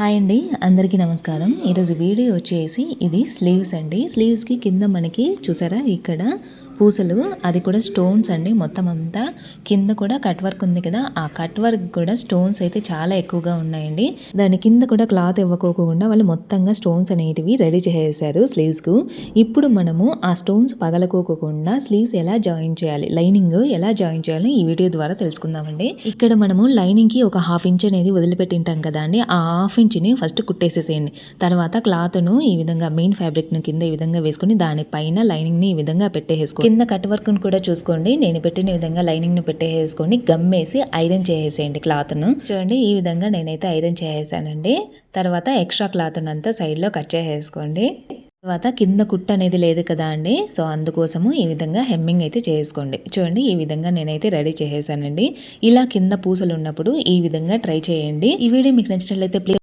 Hi అండి అందరికీ నమస్కారం. ఈరోజు వీడియో వచ్చేసి ఇది స్లీవ్స్ అండి. స్లీవ్స్కి కింద మనకి చూసారా ఇక్కడ పూసలు అది కూడా స్టోన్స్ అండి. మొత్తం అంతా కింద కూడా కట్ వర్క్ ఉంది కదా. ఆ కట్ వర్క్ కూడా స్టోన్స్ అయితే చాలా ఎక్కువగా ఉన్నాయండి. దాని కింద కూడా క్లాత్ ఇవ్వకోకుండా వాళ్ళు మొత్తంగా స్టోన్స్ అనేటివి రెడీ చేసేసారు స్లీవ్స్కు ఇప్పుడు మనము ఆ స్టోన్స్ పగలకోకుండా స్లీవ్స్ ఎలా జాయిన్ చేయాలి లైనింగ్ ఎలా జాయిన్ చేయాలి ఈ వీడియో ద్వారా తెలుసుకుందామండి. ఇక్కడ మనము లైనింగ్కి ఒక హాఫ్ ఇంచ్ అనేది వదిలిపెట్టింటాం కదా అండి. ఆ హాఫ్ ఇంచ్ని ఫస్ట్ కుట్టేసేసేయండి. తర్వాత క్లాత్ను ఈ విధంగా మెయిన్ ఫ్యాబ్రిక్ను కింద ఈ విధంగా వేసుకుని దానిపైన లైనింగ్ని ఈ విధంగా పెట్టేసుకోండి కింద కట్ వర్క్ను కూడా చూసుకోండి. నేను పెట్టిన విధంగా లైనింగ్ను పెట్టేసుకొని గమ్మేసి ఐరన్ చేసేయండి క్లాత్ను చూడండి ఈ విధంగా నేనైతే ఐరన్ చేసేసానండి. తర్వాత ఎక్స్ట్రా క్లాత్ అంతా సైడ్లో కట్ చేసేసుకోండి. తర్వాత కింద కుట్ట అనేది లేదు కదా అండి. సో అందుకోసము ఈ విధంగా హెమ్మింగ్ అయితే చేసుకోండి. చూడండి ఈ విధంగా నేనైతే రెడీ చేసేసానండి. ఇలా కింద పూసలు ఉన్నప్పుడు ఈ విధంగా ట్రై చేయండి. ఈ వీడియో మీకు నచ్చినట్లయితే ప్లీజ్